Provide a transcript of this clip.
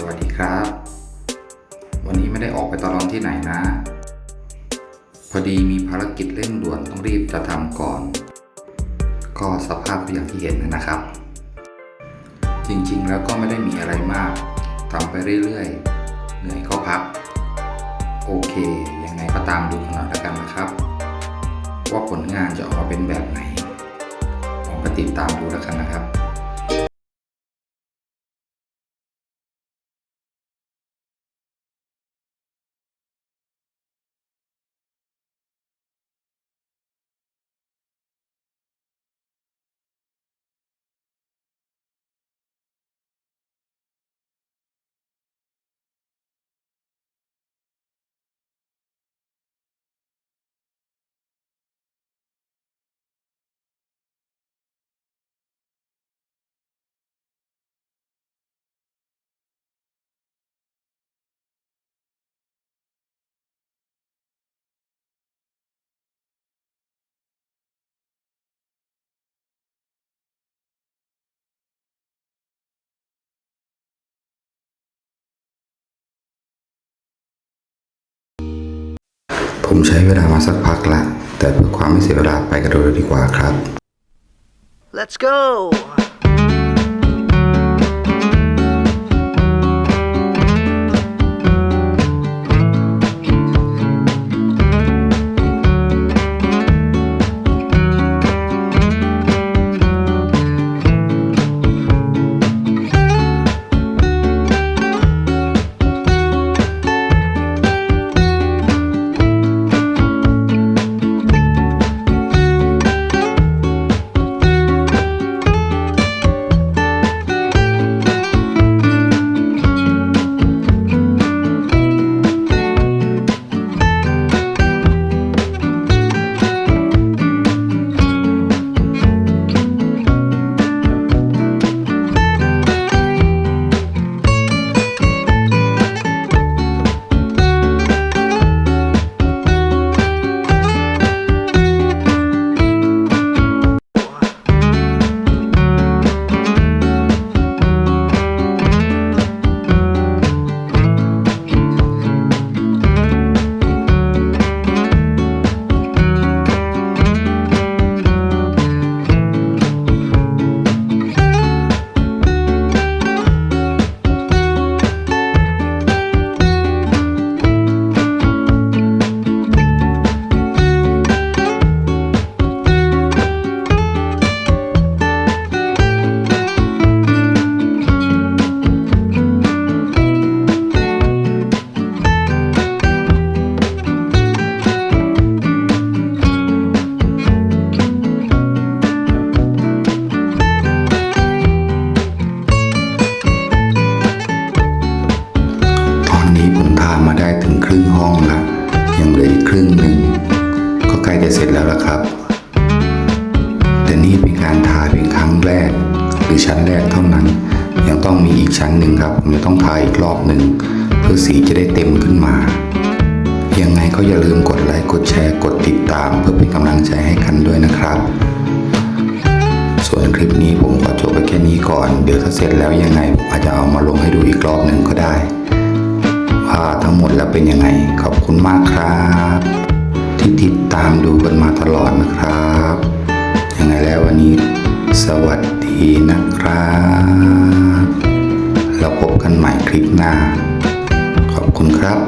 สวัสดีครับ วันนี้ไม่ได้ออกไปตลอดที่ไหนนะ พอดีมีภารกิจเร่งด่วนต้องรีบจะทำก่อน ก็สภาพก็อย่างที่เห็นนะครับ จริงๆแล้วก็ไม่ได้มีอะไรมากทำไปเรื่อยๆ เหนื่อยก็พัก โอเค ยังไงก็ตามดูกันหน่อยแล้วกันนะครับ ว่าผลงานจะออกมาเป็นแบบไหนลองไปติดตามดูแล้วกันนะครับ ผมใช้เวลามาสักพักละ แต่เพื่อความไม่เสียเวลาไปกันเลยดีกว่าครับ Let's go! ครึ่งห้องแล้วยังเหลืออีกครึ่งหนึ่งก็ใกล้จะเสร็จแล้วล่ะครับ แต่นี่เป็นการทาเพียงครั้งแรก หรือชั้นแรกเท่านั้น ยังต้องมีอีกชั้นหนึ่งครับผมจะต้องทาอีกรอบหนึ่งเพื่อสีจะได้เต็มขึ้นมา ยังไงก็อย่าลืมกดไลค์กดแชร์กดติดตาม เพื่อเป็นกำลังใจให้กันด้วยนะครับส่วนคลิปนี้ผมขอจบไปแค่นี้ก่อน เดี๋ยวถ้าเสร็จแล้วยังไงผมอาจจะเอามาลงให้ดูอีกรอบหนึ่งก็ได้ ผ่าทั้งหมดแล้วเป็นยังไง ขอบคุณมากครับ ที่ติดตามดูกันมาตลอดนะครับยังไงแล้ววันนี้ สวัสดีนะครับ เราพบกันใหม่คลิปหน้า ขอบคุณครับ